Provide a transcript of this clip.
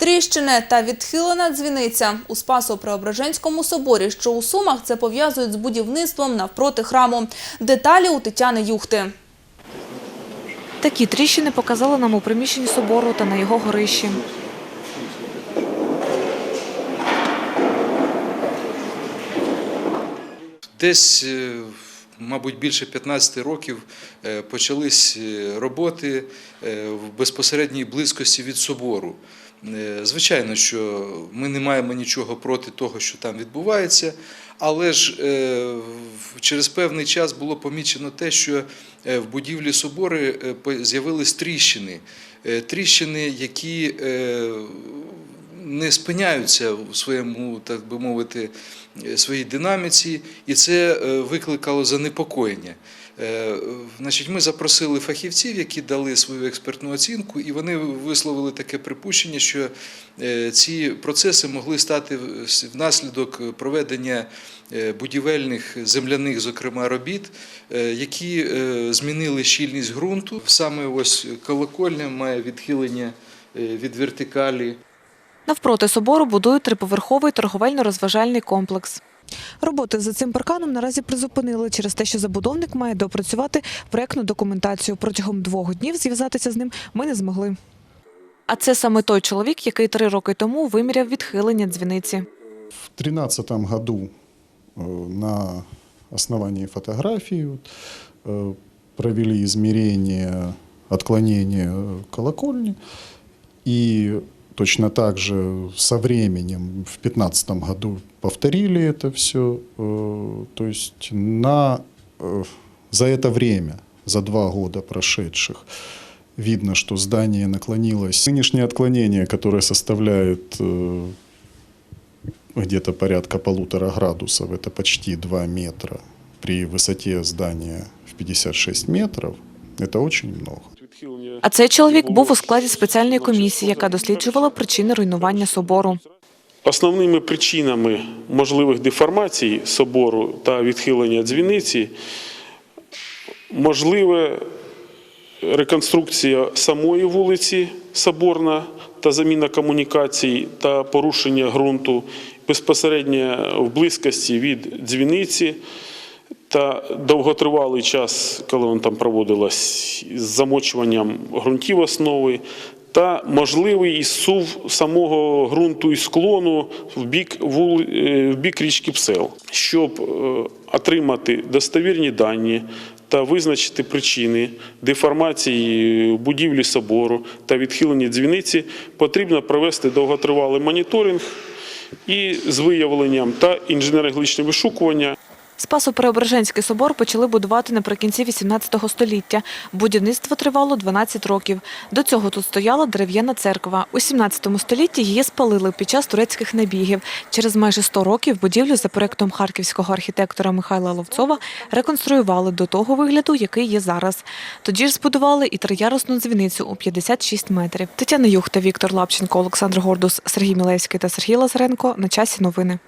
Тріщини та відхилена дзвіниця у Спасо-Преображенському соборі, що у Сумах, це пов'язують з будівництвом навпроти храму. Деталі у Тетяни Юхти. Такі тріщини показали нам у приміщенні собору та на його горищі. Десь, е, мабуть, більше 15 років е, почались е, роботи в безпосередній близькості від собору. Е, Звичайно, що ми не маємо нічого проти того, що там відбувається, але ж е, через певний час було помічено те, що е, в будівлі собори з'явились тріщини. Тріщини, які не спиняються у своєму, так би мовити, е, своїй динаміці, і це е, викликало занепокоєння. Е, Значить, ми запросили фахівців, які дали свою експертну оцінку, і вони висловили таке припущення, що ці процеси могли стати внаслідок проведення будівельних земляних, зокрема, робіт, які змінили щільність ґрунту. Саме ось колокольня має відхилення від вертикалі. Навпроти собору будують триповерховий торговельно-розважальний комплекс. Роботи за цим парканом наразі призупинили через те, що забудовник має допрацювати проектну документацію. Протягом двох днів зв'язатися з ним ми не змогли. А це саме той чоловік, який три роки тому виміряв відхилення дзвіниці. В 2013 году э, на основании фотографий э, провели измерение отклонения колокольни. И точно так же со временем в 2015 году повторили это все. То есть на, э, за это время, за два года прошедших, видно, что здание наклонилось. Нынешнее отклонение, которое составляет э, где-то порядка полутора градусов, это почти 2 метра. При высоте здания в 56 метров это очень много. А цей чоловік був у складі спеціальної комісії, яка досліджувала причини руйнування собору. Основними причинами можливих деформацій собору та відхилення дзвіниці можливе реконструкція самої вулиці Соборна та заміна комунікацій та порушення ґрунту безпосередньо в близькості від дзвіниці та довготривалий час, коли вона там проводилась з замочуванням ґрунтів основи, та можливий ісув самого ґрунту і склону в бік, вули, е, в бік річки Псел. Щоб е, отримати достовірні дані та визначити причини деформації будівлі собору та відхилення дзвіниці, потрібно провести довготривалий моніторинг і з виявленням та інженерно-гличне вишукування. Спасо-Преображенський собор почали будувати наприкінці 18 століття. Будівництво тривало 12 років. До цього тут стояла дерев'яна церква. У 17 столітті її спалили під час турецьких набігів. Через майже 100 років будівлю за проектом харківського архітектора Михайла Ловцова реконструювали до того вигляду, який є зараз. Тоді ж збудували і триярусну дзвіницю у 56 метрів. Тетяна Юхта, Віктор Лапченко, Олександр Гордус, Сергій Мілевський та Сергій Лазаренко. На часі новини.